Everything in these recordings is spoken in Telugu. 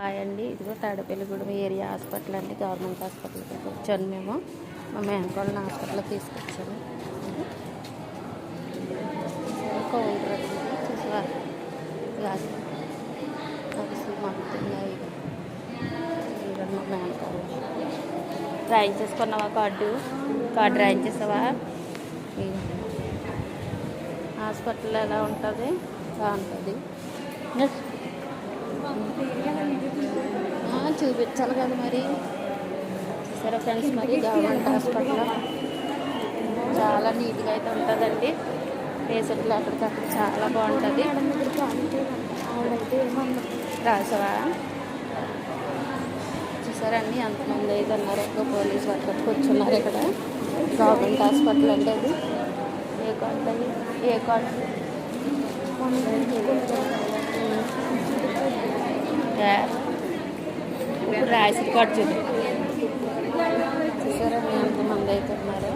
హాయ్ అండి ఇదిగో తాడేపల్లిగూడెం ఏరియా హాస్పిటల్ అండి గవర్నమెంట్ హాస్పిటల్కి వచ్చాను మేము. మా మేనకోళ్ళని హాస్పిటల్కి తీసుకొచ్చాము. కౌంటర్ చూసావా? అసలు మంతున్నాయి మా డ్రాయింగ్ చేసుకున్నావా కార్డు? కార్డు డ్రాయింగ్ చేసావా? హాస్పిటల్ ఎలా ఉంటుంది? బాగుంటుంది. నెక్స్ట్ చూపించాలి కదా మరి. సరే ఫ్రెండ్స్ మరి గవర్నమెంట్ హాస్పిటల్ చాలా నీట్గా అయితే ఉంటుందండి. పేషెంట్లు అక్కడికక్కడ చాలా బాగుంటుంది. రాసవా? చూసారండి ఎంతమంది అయితే ఉన్నారు? ఎక్కువ పోలీస్ వర్కర్ కూర్చున్నారు ఇక్కడ. గవర్నమెంట్ హాస్పిటల్ అంటే అది. ఏ కార్డు ఏ కార్డు కార్డు చూడు చూసారా మీ ఎంతమంది అయితే ఉన్నారు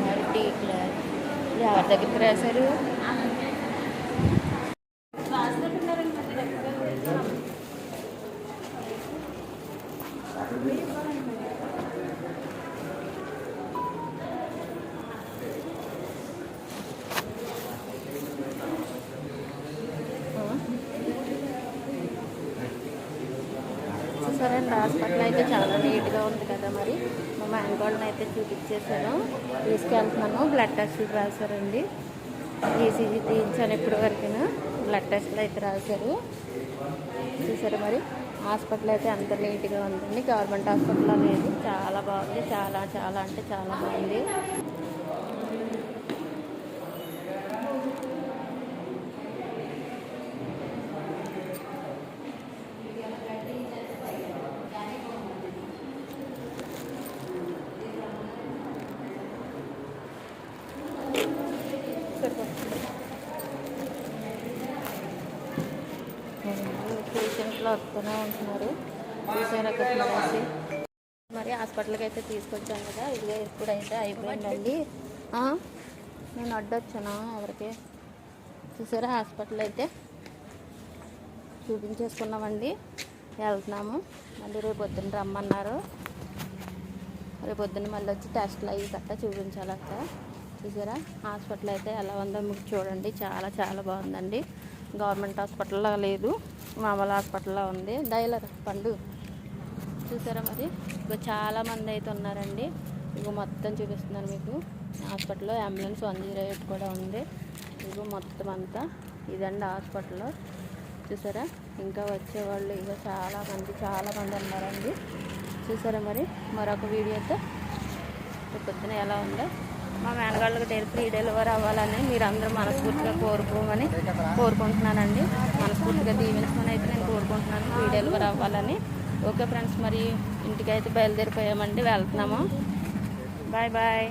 మరి టీ క్లాస్ ఎవరి దగ్గరికి రాశారు? చూసారండి హాస్పిటల్ అయితే చాలా నీట్గా ఉంది కదా మరి. మా మ్యాంగోల్ని అయితే చూపించేసాను తీసుకెళ్తున్నాను. బ్లడ్ టెస్ట్లు రాశారండి. ఈసీజీ తీయించాను ఇప్పటి వరకు బ్లడ్ టెస్ట్లు అయితే రాశారు. చూసారు మరి? హాస్పిటల్ అయితే అంత నీట్గా ఉందండి. గవర్నమెంట్ హాస్పిటల్ అనేది చాలా బాగుంది. చాలా చాలా అంటే చాలా బాగుంది. పేషెంట్లు వస్తూనే ఉంటున్నారు. చూసారా మరి హాస్పిటల్కి అయితే తీసుకొచ్చాం కదా. ఇదిగో ఇప్పుడైతే అయిపోయిందండి. నేను అడ్డొచ్చానా ఎవరికి? చూసారా హాస్పిటల్ అయితే? చూపించేసుకున్నామండి. వెళ్తున్నాము. మళ్ళీ రేపు పొద్దున్న రమ్మన్నారు. రేపు పొద్దున్న మళ్ళీ వచ్చి టెస్ట్లు అయ్యి గట్టా చూపించాలక్క చూసారా హాస్పిటల్ అయితే ఎలా ఉందో మీకు చూడండి. చాలా చాలా బాగుందండి. గవర్నమెంట్ హాస్పిటల్లో లేదు. మామూలు హాస్పిటల్లో ఉంది. డైలర్ పండు. చూసారా మరి? ఇక చాలా మంది అయితే ఉన్నారండి. ఇగో మొత్తం చూపిస్తున్నాను మీకు. హాస్పిటల్లో అంబులెన్స్ వన్ జీరో ఎయిట్ కూడా ఉంది. ఇక మొత్తం అంతా ఇదండి హాస్పిటల్లో చూసారా? ఇంకా వచ్చేవాళ్ళు ఇగో చాలా మంది చాలా మంది ఉన్నారండి. చూసారా మరి? మరొక వీడియోతో పొద్దున ఎలా ఉందో. మా మేనగాళ్ళకి డైలీ ఫ్రీ డెలివరీ అవ్వాలని మీరు అందరూ మనస్ఫూర్తిగా కోరుకోమని కోరుకుంటున్నానండి. మనస్ఫూర్తిగా దీవించమని అయితే నేను కోరుకుంటున్నాను ఫ్రీ డెలివరీ అవ్వాలని. ఓకే ఫ్రెండ్స్ మరి ఇంటికి అయితే బయలుదేరిపోయామండి వెళ్తున్నాము. Bye bye.